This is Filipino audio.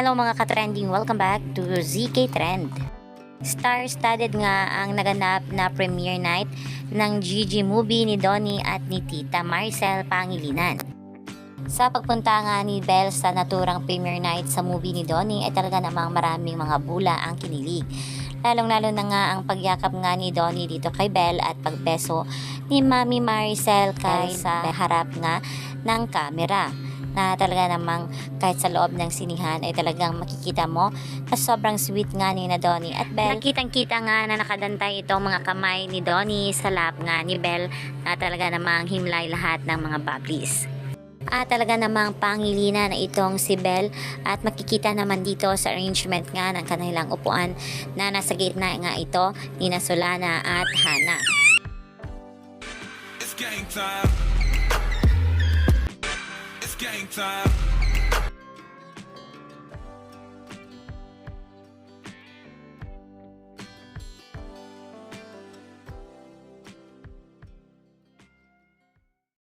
Hello mga ka-trending, welcome back to ZK Trend. Star-studded nga ang naganap na premiere night ng GG movie ni Donnie at ni Tita Maricel Pangilinan. Sa pagpunta nga ni Belle sa naturang premiere night sa movie ni Donnie ay talaga namang maraming mga bula ang kinilig. Lalong-lalo na nga ang pagyakap nga ni Donnie dito kay Belle at pagbeso ni Mami Maricel kay sa harap nga ng kamera na talaga namang kahit sa loob ng sinihan ay talagang makikita mo na sobrang sweet nga ni na Donnie at Belle. Nakitang-kita nga na nakadantay itong mga kamay ni Donnie sa lap nga ni Belle na talaga namang himlay lahat ng mga bubblies. At talaga namang pangilina na itong si Belle at makikita naman dito sa arrangement nga ng kanilang upuan na nasa gitna nga ito ni na Solana at Hana. It's game time. It's game time.